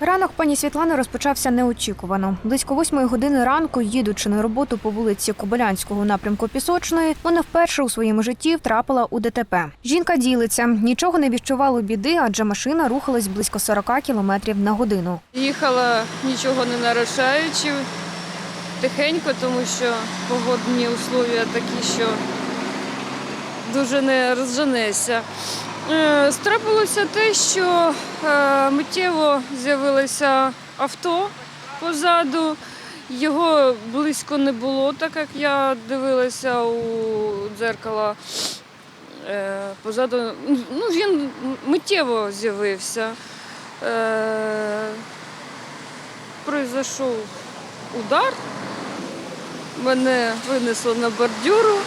Ранок пані Світлани розпочався неочікувано. Близько восьмої години ранку, їдучи на роботу по вулиці Кобилянського напрямку Пісочної, вона вперше у своєму житті втрапила у ДТП. Жінка ділиться, нічого не відчувало біди, адже машина рухалась близько 40 кілометрів на годину. Їхала нічого не нарушаючи, тихенько, тому що погодні условия такі, що дуже не розженешся. Е, Страпилося те, що е, миттєво з'явилося авто позаду. Його близько не було, так як я дивилася у дзеркало. Е, Позаду ну, він миттєво з'явився. Е, Произошов удар, мене винесло на бордюру,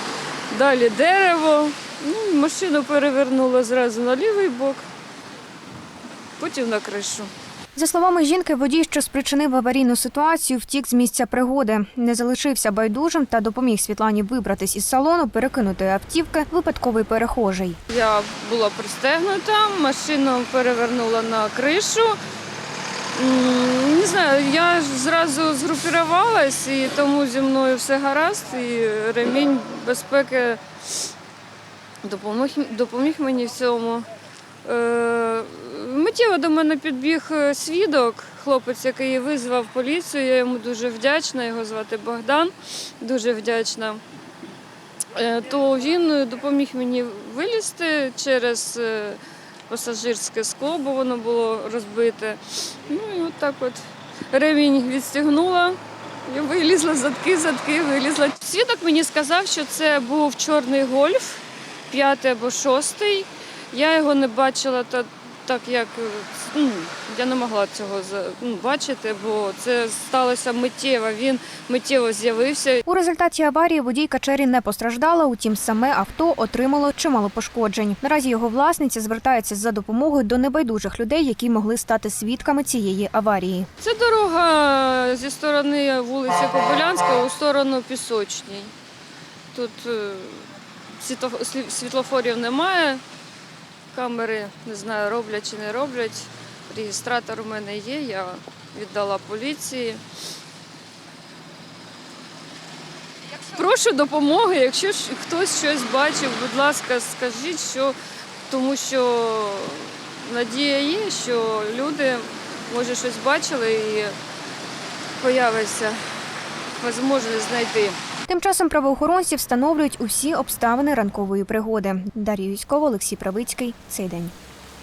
далі дерево. Ну, машину перевернуло зразу на лівий бок, потім на кришу. За словами жінки, водій, що спричинив аварійну ситуацію, втік з місця пригоди, не залишився байдужим та допоміг Світлані вибратись із салону, перекинути автівки випадковий перехожий. Я була пристегнута, машину перевернула на кришу. Не знаю, я зразу згрупірувалась, і тому зі мною все гаразд, і ремінь безпеки допомог, допоміг мені в цьому. Е, Миттєво до мене підбіг е, свідок, хлопець, який визвав поліцію. Я йому дуже вдячна, його звати Богдан, дуже вдячна. Е, То він допоміг мені вилізти через е, пасажирське скло, бо воно було розбите. Ну і от так от ремінь відстігнула. Я вилізла задки, задки, вилізла. Свідок мені сказав, що це був чорний гольф, п'ятий або шостий. Я його не бачила та, так, як е, ну, я не могла цього ну, бачити, бо це сталося миттєво. Він миттєво з'явився. У результаті аварії водійка Чері не постраждала, утім, саме авто отримало чимало пошкоджень. Наразі його власниця звертається за допомогою до небайдужих людей, які могли стати свідками цієї аварії. Це дорога зі сторони вулиці Кобилянського у сторону Пісочній. Тут е, світлофорів немає, камери не знаю, роблять чи не роблять. Реєстратор у мене є, я віддала поліції. Прошу допомоги, якщо хтось щось бачив, будь ласка, скажіть, що тому що надія є, що люди може щось бачили і появиться можливість знайти. Тим часом правоохоронці встановлюють усі обставини ранкової пригоди. Дар'я Юськова, Олексій Правицький. Цей день.